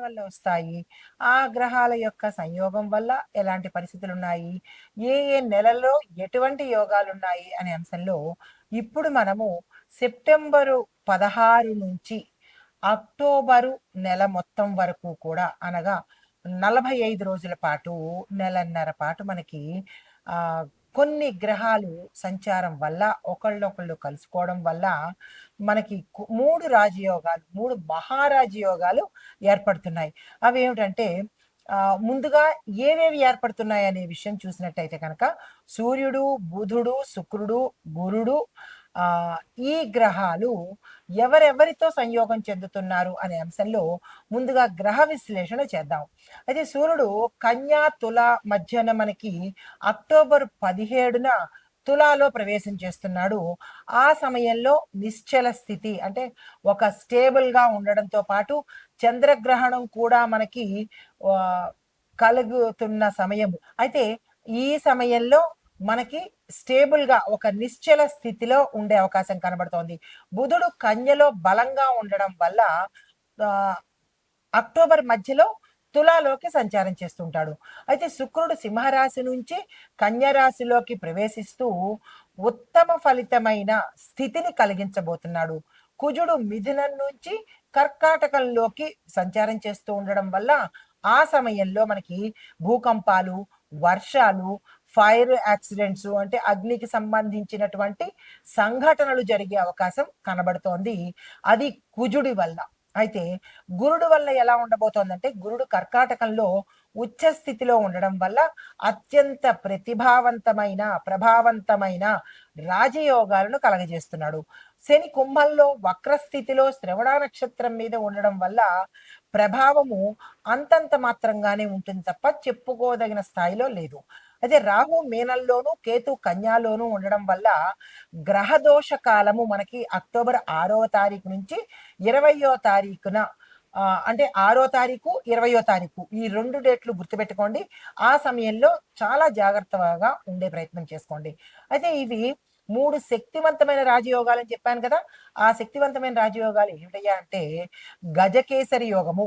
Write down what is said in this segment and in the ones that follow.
వల్ల వస్తాయి. ఆ గ్రహాల యొక్క సంయోగం వల్ల ఎలాంటి పరిస్థితులు ఉన్నాయి ఏ ఏ నెలలో ఎటువంటి యోగాలు ఉన్నాయి అనే అంశంలో ఇప్పుడు మనము సెప్టెంబరు పదహారు నుంచి అక్టోబరు నెల మొత్తం వరకు కూడా అనగా నలభై ఐదు రోజుల పాటు నెలన్నర పాటు మనకి ఆ కొన్ని గ్రహాలు సంచారం వల్ల ఒకళ్ళొకళ్ళు కలుసుకోవడం వల్ల మనకి మూడు రాజయోగాలు మూడు మహారాజయోగాలు ఏర్పడుతున్నాయి. అవి ఏమిటంటే ముందుగా ఏవేవి ఏర్పడుతున్నాయి అనే విషయం చూసినట్టయితే కనుక సూర్యుడు బుధుడు శుక్రుడు గురుడు ఈ గ్రహాలు ఎవరెవరితో సంయోగం చెందుతున్నారు అనే అంశంలో ముందుగా గ్రహ విశ్లేషణ చేద్దాం. అయితే సూర్యుడు కన్యా తుల మధ్యన మనకి అక్టోబర్ పదిహేడున తులాలో ప్రవేశం చేస్తున్నాడు. ఆ సమయంలో నిశ్చల స్థితి అంటే ఒక స్టేబుల్గా ఉండడంతో పాటు చంద్రగ్రహణం కూడా మనకి కలుగుతున్న సమయం అయితే ఈ సమయంలో మనకి స్టేబుల్గా ఒక నిశ్చల స్థితిలో ఉండే అవకాశం కనబడుతోంది. బుధుడు కన్యలో బలంగా ఉండడం వల్ల అక్టోబర్ మధ్యలో తులాలోకి సంచారం చేస్తుంటాడు. అయితే శుక్రుడు సింహరాశి నుంచి కన్యరాశిలోకి ప్రవేశిస్తూ ఉత్తమ ఫలితమైన స్థితిని కలిగించబోతున్నాడు. కుజుడు మిథునం నుంచి కర్కాటకంలోకి సంచారం చేస్తూ ఉండడం వల్ల ఆ సమయంలో మనకి భూకంపాలు వర్షాలు ఫైర్ యాక్సిడెంట్స్ అంటే అగ్నికి సంబంధించినటువంటి సంఘటనలు జరిగే అవకాశం కనబడుతోంది. అది కుజుడి వల్ల. అయితే గురుడు వల్ల ఎలా ఉండబోతోందంటే గురుడు కర్కాటకంలో ఉచ్చ స్థితిలో ఉండడం వల్ల అత్యంత ప్రతిభావంతమైన ప్రభావవంతమైన రాజయోగాలను కలగజేస్తున్నాడు. శని కుంభంలో వక్రస్థితిలో శ్రవణ నక్షత్రం మీద ఉండడం వల్ల ప్రభావము అంతంత మాత్రంగానే ఉంటుంది తప్ప చెప్పుకోదగిన స్థాయిలో లేదు. అయితే రాహు మీనంలోను కేతు కన్యాలోను ఉండడం వల్ల గ్రహదోష కాలము మనకి అక్టోబర్ ఆరవ తారీఖు నుంచి ఇరవయో తారీఖున అంటే ఆరో తారీఖు ఇరవయో తారీఖు ఈ రెండు డేట్లు గుర్తుపెట్టుకోండి. ఆ సమయంలో చాలా జాగ్రత్తగా ఉండే ప్రయత్నం చేసుకోండి. అయితే ఇవి మూడు శక్తివంతమైన రాజయోగాలు అని చెప్పాను కదా. ఆ శక్తివంతమైన రాజయోగాలు ఏమిటయ్యా అంటే గజకేసరి యోగము.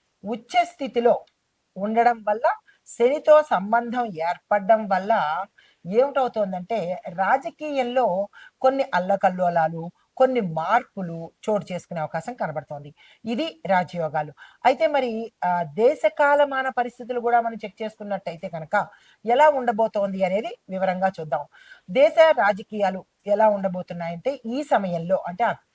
ఉచ్చ స్థితిలో ఉండడం వల్ల శనితో సంబంధం ఏర్పడడం వల్ల ఏమిటవుతోందంటే రాజకీయంలో కొన్ని అల్లకల్లోలాలు కొన్ని మార్పులు చోటు చేసుకునే అవకాశం కనబడుతోంది. ఇది రాజయోగాలు. అయితే మరి ఆ, దేశ కాలమాన పరిస్థితులు కూడా మనం చెక్ చేసుకున్నట్టయితే కనుక ఎలా ఉండబోతోంది అనేది వివరంగా చూద్దాం. దేశ రాజకీయాలు ఎలా ఉండబోతున్నాయంటే ఈ సమయంలో అంటే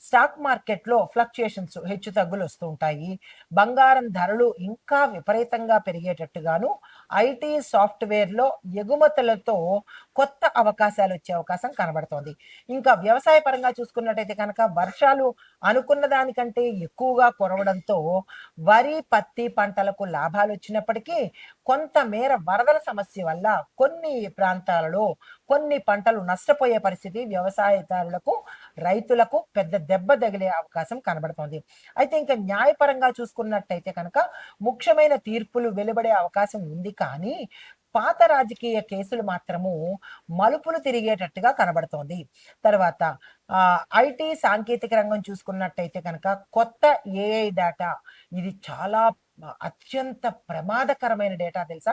స్టాక్ మార్కెట్లో ఫ్లక్చుయేషన్స్ హెచ్చు తగ్గులు వస్తూ ఉంటాయి. బంగారం ధరలు ఇంకా విపరీతంగా పెరిగేటట్టుగాను ఐటీ సాఫ్ట్వేర్లో ఎగుమతులతో కొత్త అవకాశాలు వచ్చే అవకాశం కనబడుతోంది. ఇంకా వ్యవసాయ పరంగా చూసుకున్నట్టయితే కనుక వర్షాలు అనుకున్న దానికంటే ఎక్కువగా కురవడంతో వరి పత్తి పంటలకు లాభాలు వచ్చినప్పటికీ కొంతమేర వరదల సమస్య వల్ల కొన్ని ప్రాంతాలలో కొన్ని పంటలు నష్టపోయే పరిస్థితి వ్యవసాయదారులకు రైతులకు పెద్ద దెబ్బ తగిలే అవకాశం కనబడుతోంది. అయితే ఇంకా న్యాయపరంగా చూసుకున్నట్టయితే కనుక ముఖ్యమైన తీర్పులు వెలువడే అవకాశం ఉంది. కానీ పాత రాజకీయ కేసులు మాత్రము మలుపులు తిరిగేటట్టుగా కనబడుతోంది. తర్వాత ఐటీ సాంకేతిక రంగం చూసుకున్నట్టయితే కనుక కొత్త ఏఐ డేటా ఇది చాలా అత్యంత ప్రమాదకరమైన డేటా తెలుసా?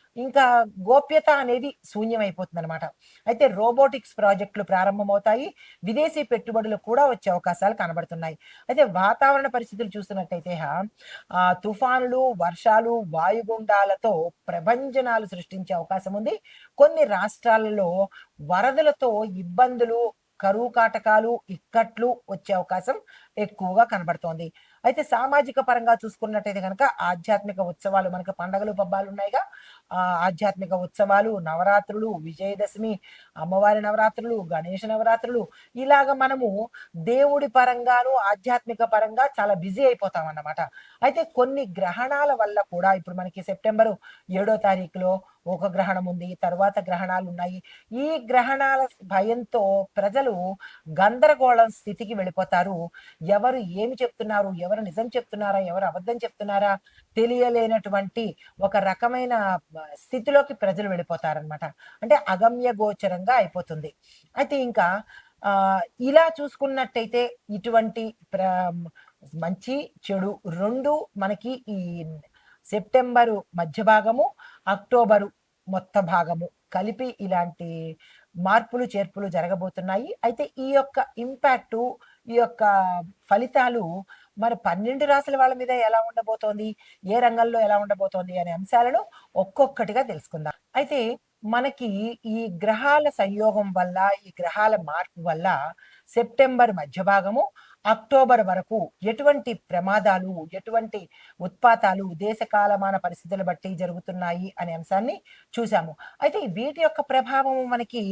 ఇంకా గోప్యత అనేది శూన్యమైపోతుంది అనమాట అయితే రోబోటిక్స్ ప్రాజెక్టులు ప్రారంభమవుతాయి. విదేశీ పెట్టుబడులు కూడా వచ్చే అవకాశాలు కనబడుతున్నాయి. అయితే వాతావరణ పరిస్థితులు చూసినట్టయితే ఆ, తుఫానులు వర్షాలు వాయుగుండాలతో ప్రభంజనాలు సృష్టించే అవకాశం ఉంది. కొన్ని రాష్ట్రాలలో వరదలతో ఇబ్బందులు కరువు కాటకాలు ఇక్కట్లు వచ్చే అవకాశం ఎక్కువగా కనబడుతోంది. అయితే సామాజిక పరంగా చూసుకున్నట్టయితే కనుక ఆధ్యాత్మిక ఉత్సవాలు మనకు పండగలు పబ్బాలు ఉన్నాయిగా. ఆ ఆధ్యాత్మిక ఉత్సవాలు నవరాత్రులు విజయదశమి అమ్మవారి నవరాత్రులు గణేష నవరాత్రులు ఇలాగ మనము దేవుడి పరంగాను ఆధ్యాత్మిక పరంగా చాలా బిజీ అయిపోతాం అన్నమాట అయితే కొన్ని గ్రహణాల వల్ల కూడా ఇప్పుడు మనకి సెప్టెంబరు ఏడో తారీఖులో ఒక గ్రహణం ఉంది తర్వాత గ్రహణాలు ఉన్నాయి. ఈ గ్రహణాల భయంతో ప్రజలు గందరగోళం స్థితికి వెళ్ళిపోతారు. ఎవరు ఏమి చెప్తున్నారు? ఎవరు నిజం చెప్తున్నారా ఎవరు అబద్ధం చెప్తున్నారా తెలియలేనటువంటి ఒక రకమైన స్థితిలోకి ప్రజలు వెళ్ళిపోతారనమాట అంటే అగమ్య గోచరంగా అయిపోతుంది. అయితే ఇంకా ఇలా చూసుకున్నట్టయితే ఇటువంటి ప్ర మంచి చెడు రెండు మనకి ఈ సెప్టెంబరు మధ్య భాగము అక్టోబరు మొత్త భాగము కలిపి ఇలాంటి మార్పులు చేర్పులు జరగబోతున్నాయి. అయితే ఈ యొక్క ఇంపాక్టు ఈ యొక్క ఫలితాలు మరి పన్నెండు రాసుల వాళ్ళ మీద ఎలా ఉండబోతోంది? ఏ రంగంలో ఎలా ఉండబోతోంది? అనే అంశాలను ఒక్కొక్కటిగా తెలుసుకుందాం. అయితే మనకి ఈ గ్రహాల సంయోగం వల్ల ఈ గ్రహాల మార్పు వల్ల సెప్టెంబర్ మధ్య భాగము అక్టోబర్ వరకు ఎటువంటి ప్రమాదాలు ఎటువంటి ఉత్పాతాలు దేశ కాలమాన పరిస్థితులు బట్టి జరుగుతున్నాయి అనే అంశాన్ని చూసాము అయితే వీటి యొక్క ప్రభావం మనకి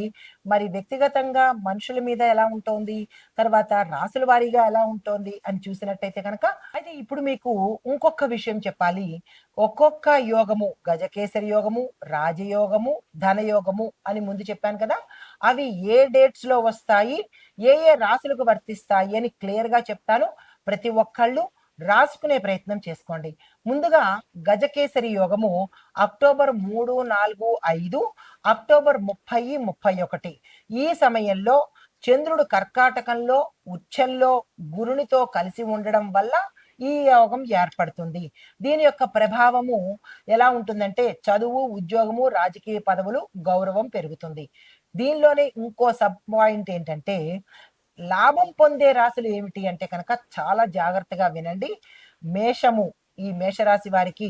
మరి వ్యక్తిగతంగా మనుషుల మీద ఎలా ఉంటుంది? తర్వాత రాసుల వారీగా ఎలా ఉంటుంది? అని చూసినట్టయితే కనుక అయితే ఇప్పుడు మీకు ఇంకొక విషయం చెప్పాలి. ఒక్కొక్క యోగము గజకేసరి యోగము రాజయోగము ధనయోగము అని ముందు చెప్పాను కదా. అవి ఏ డేట్స్లో వస్తాయి ఏ ఏ రాసులకు వర్తిస్తాయి అని క్లియర్గా చెప్తాను. ప్రతి ఒక్కళ్ళు రాసుకునే ప్రయత్నం చేసుకోండి. ముందుగా గజకేసరి యోగము అక్టోబర్ మూడు నాలుగు ఐదు అక్టోబర్ ముప్పై ముప్పై ఒకటి. ఈ సమయంలో చంద్రుడు కర్కాటకంలో ఉచ్చల్లో గురునితో కలిసి ఉండడం వల్ల ఈ యోగం ఏర్పడుతుంది. దీని యొక్క ప్రభావము ఎలా ఉంటుందంటే చదువు ఉద్యోగము రాజకీయ పదవులు గౌరవం పెరుగుతుంది. దీనిలోనే ఇంకో సబ్ పాయింట్ ఏంటంటే లాభం పొందే రాశులు ఏమిటి అంటే కనుక చాలా జాగ్రత్తగా వినండి. మేషము ఈ మేషరాశి వారికి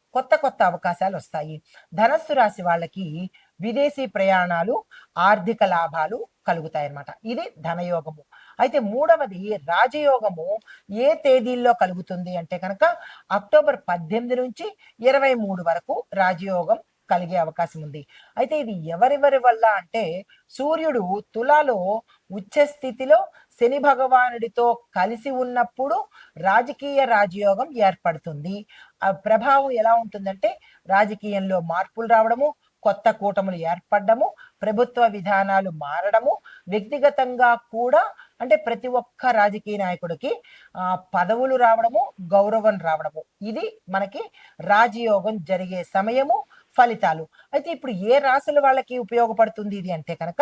కొత్త కొత్త అవకాశాలు వస్తాయి. ధనస్సు రాశి వాళ్ళకి విదేశీ ప్రయాణాలు ఆర్థిక లాభాలు కలుగుతాయి అన్నమాట ఇది ధనయోగము. అయితే మూడవది రాజయోగము. ఏ తేదీల్లో కలుగుతుంది అంటే కనుక అక్టోబర్ పద్దెనిమిది నుంచి ఇరవై మూడు వరకు రాజయోగం కలిగే అవకాశం ఉంది. అయితే ఇది ఎవరెవరి వల్ల అంటే సూర్యుడు తులాలో ఉచ్చ స్థితిలో శని భగవానుడితో కలిసి ఉన్నప్పుడు రాజకీయ రాజయోగం ఏర్పడుతుంది. ఆ ప్రభావం ఎలా ఉంటుందంటే రాజకీయంలో మార్పులు రావడము కొత్త కూటములు ఏర్పడము ప్రభుత్వ విధానాలు మారడము వ్యక్తిగతంగా కూడా అంటే ప్రతి ఒక్క రాజకీయ నాయకుడికి ఆ పదవులు రావడము గౌరవం రావడము. ఇది మనకి రాజయోగం జరిగే సమయము ఫలితాలు. అయితే ఇప్పుడు ఏ రాశుల వాళ్ళకి ఉపయోగపడుతుంది ఇది అంటే కనుక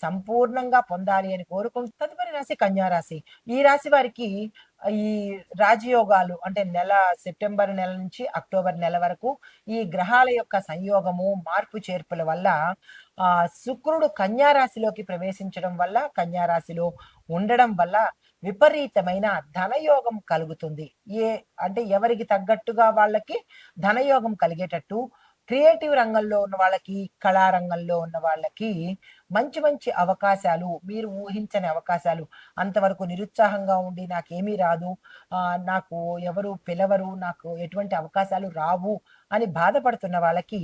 సంపూర్ణంగా పొందాలి అని కోరుకుంటూ తదుపరి రాశి కన్యారాశి ఈ రాశి వారికి ఈ రాజయోగాలు అంటే నెల సెప్టెంబర్ నెల నుంచి అక్టోబర్ నెల వరకు ఈ గ్రహాల యొక్క సంయోగము మార్పు చేర్పుల వల్ల ఆ శుక్రుడు కన్యారాశిలోకి ప్రవేశించడం వల్ల కన్యారాశిలో ఉండడం వల్ల విపరీతమైన ధనయోగం కలుగుతుంది. ఏ అంటే ఎవరికి తగ్గట్టుగా వాళ్ళకి ధనయోగం కలిగేటట్టు క్రియేటివ్ రంగంలో ఉన్న వాళ్ళకి కళారంగంలో ఉన్న వాళ్ళకి మంచి మంచి అవకాశాలు మీరు ఊహించని అవకాశాలు. అంతవరకు నిరుత్సాహంగా ఉండి నాకేమీ రాదు. నాకు ఎవరు పిలవరు నాకు ఎటువంటి అవకాశాలు రావు. అని బాధపడుతున్న వాళ్ళకి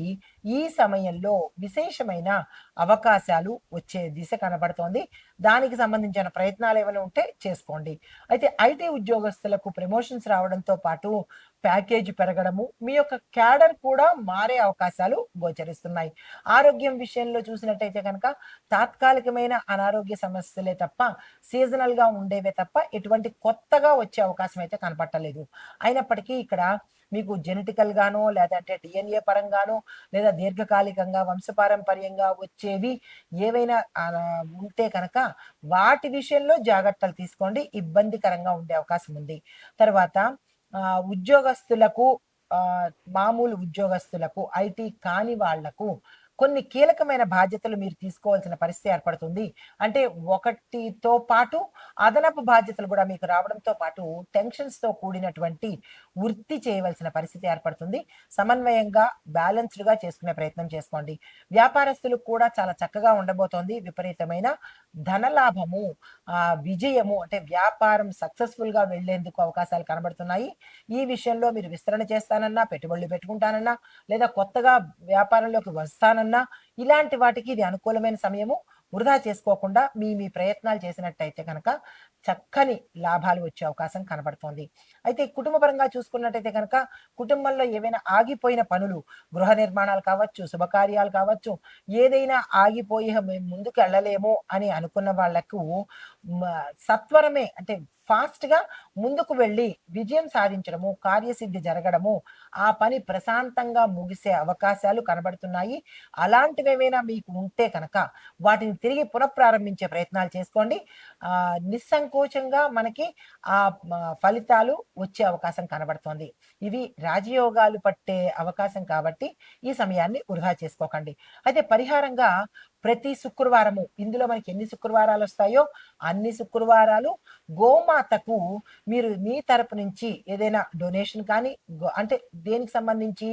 ఈ సమయంలో విశేషమైన అవకాశాలు వచ్చే దిశ కనబడుతోంది. దానికి సంబంధించిన ప్రయత్నాలు ఏమైనా ఉంటే చేసుకోండి. అయితే ఐటీ ఉద్యోగస్తులకు ప్రమోషన్స్ రావడంతో పాటు ప్యాకేజ్ పెరగడము మీ యొక్క క్యాడర్ కూడా మారే అవకాశాలు గోచరిస్తున్నాయి. ఆరోగ్యం విషయంలో చూసినట్టయితే కనుక తాత్కాలికమైన అనారోగ్య సమస్యలే తప్ప సీజనల్గా ఉండేవే తప్ప ఎటువంటి కొత్తగా వచ్చే అవకాశం అయితే కనపట్టలేదు. అయినప్పటికీ ఇక్కడ మీకు జెనెటికల్ గానో లేదంటే డిఎన్ఏ పరంగానో లేదా దీర్ఘకాలికంగా వంశపారంపర్యంగా వచ్చేవి ఏవైనా ఉంటే కనుక వాటి విషయంలో జాగ్రత్తలు తీసుకోండి. ఇబ్బందికరంగా ఉండే అవకాశం ఉంది. తర్వాత ఉద్యోగస్తులకు మామూలు ఉద్యోగస్తులకు ఐటీ కాని వాళ్ళకు కొన్ని కీలకమైన బాధ్యతలు మీరు తీసుకోవాల్సిన పరిస్థితి ఏర్పడుతుంది. అంటే ఒకటితో పాటు అదనపు బాధ్యతలు కూడా మీకు రావడంతో పాటు టెన్షన్స్తో కూడినటువంటి వృత్తి చేయవలసిన పరిస్థితి ఏర్పడుతుంది. సమన్వయంగా బ్యాలెన్స్డ్గా చేసుకునే ప్రయత్నం చేసుకోండి. వ్యాపారస్తులకు కూడా చాలా చక్కగా ఉండబోతోంది. విపరీతమైన ధనలాభము ఆ విజయము అంటే వ్యాపారం సక్సెస్ఫుల్గా వెళ్ళేందుకు అవకాశాలు కనబడుతున్నాయి. ఈ విషయంలో మీరు విస్తరణ చేస్తానన్నా పెట్టుబడులు పెట్టుకుంటానన్నా లేదా కొత్తగా వ్యాపారంలోకి వస్తానన్నా అన్నా ఇలాంటి వాటికి ఇది అనుకూలమైన సమయము వృధా చేసుకోకుండా మీ మీ ప్రయత్నాలు చేసినట్టయితే కనుక చక్కని లాభాలు వచ్చే అవకాశం కనబడుతోంది. అయితే కుటుంబ పరంగా చూసుకున్నట్టయితే కనుక కుటుంబంలో ఏవైనా ఆగిపోయిన పనులు గృహ నిర్మాణాలు కావచ్చు శుభకార్యాలు కావచ్చు ఏదైనా ఆగిపోయి మేము ముందుకు వెళ్ళలేము అని అనుకున్న వాళ్ళకు సత్వరమే అంటే ఫాస్ట్గా ముందుకు వెళ్ళి విజయం సాధించడము కార్యసిద్ధి జరగడము ఆ పని ప్రశాంతంగా ముగిసే అవకాశాలు కనబడుతున్నాయి. అలాంటివి ఏమైనా మీకు ఉంటే కనుక వాటిని తిరిగి పునఃప్రారంభించే ప్రయత్నాలు చేసుకోండి. నిస్సంకోచంగా మనకి ఆ ఫలితాలు వచ్చే అవకాశం కనబడుతోంది. ఇవి రాజయోగాలు పట్టే అవకాశం కాబట్టి ఈ సమయాన్ని వృధా చేసుకోకండి. అయితే పరిహారంగా ప్రతి శుక్రవారము ఇందులో మనకి ఎన్ని శుక్రవారాలు వస్తాయో అన్ని శుక్రవారాలు గోమాతకు మీరు మీ తరపు నుంచి ఏదైనా డొనేషన్ కానీ అంటే దేనికి సంబంధించి?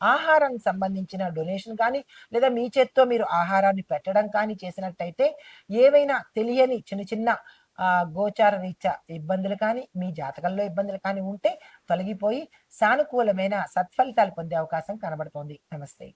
ఆహారానికి సంబంధించిన డొనేషన్ కానీ లేదా మీ చేత్తో మీరు ఆహారాన్ని పెట్టడం కానీ చేసినట్టయితే ఏవైనా తెలియని చిన్న చిన్న గోచార రీత్యా ఇబ్బందులు కానీ మీ జాతకంలో ఇబ్బందులు కానీ ఉంటే తొలగిపోయి సానుకూలమైన సత్ఫలితాలు పొందే అవకాశం కనబడుతోంది. నమస్తే.